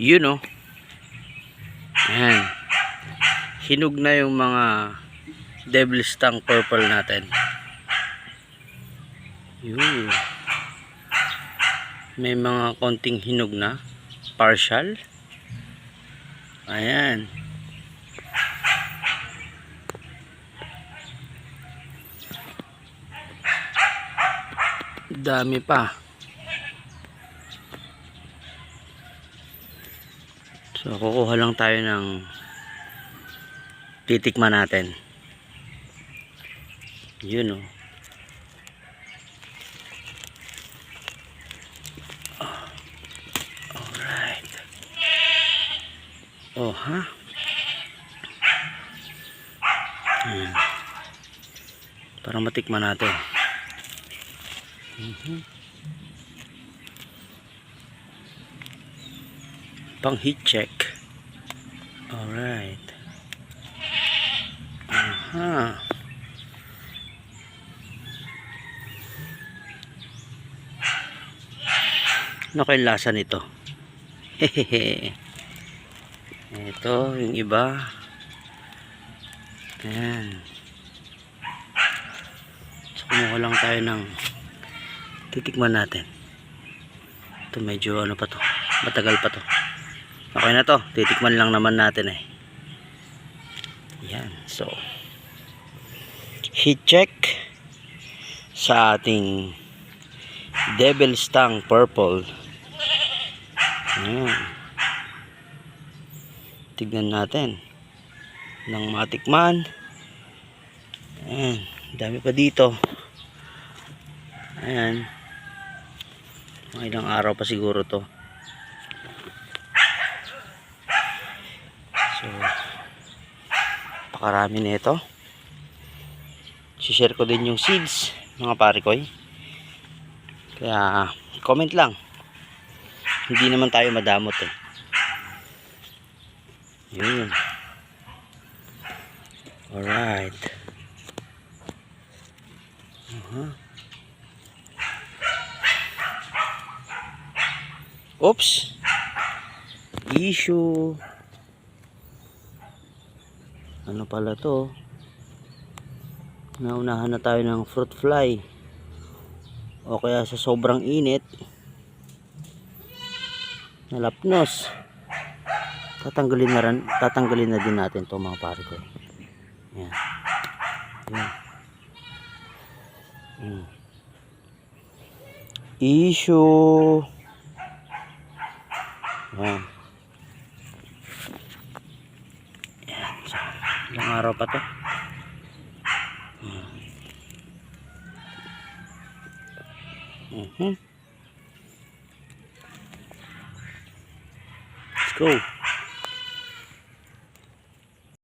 Yun oh. Ayan. Hinog na yung mga devil's tongue purple natin. Yun. May mga konting hinog na. Partial. Ayan. Dami pa. So, kukuha lang tayo ng titikman natin. Yun oh. Alright. Oh, ha? Ayan. Para matikman natin. Mhm. Pang heat check. Alright. Aha. Ano kayong lasa nito? Hehehe. Ito, yung iba. Ayan. So, kumuha lang tayo ng titikman natin. Ito medyo ano pa to. Matagal pa to. Okay na to. Titikman lang naman natin eh. Yan. So, heat check sa ating Devil's Tongue Purple. Ayan. Tignan natin. Nang matikman. Ayan. Dami pa dito. Ayan. Mga ilang araw pa siguro to. So, pakarami na ito. share ko din yung seeds, mga pare ko. Kaya, comment lang. Hindi naman tayo madamot eh. Yun. Alright. Uh-huh. Oops. Issue. Ano pala to? Naunahan na tayo ng fruit fly. O kaya sa sobrang init. Nalapnos. Tatanggalin na rin, tatanggalin na din natin to mga pare ko. Yan. Yan. Mm. Issue. Yan. So, ilang araw pa to? Yan. Mhm. Let's go.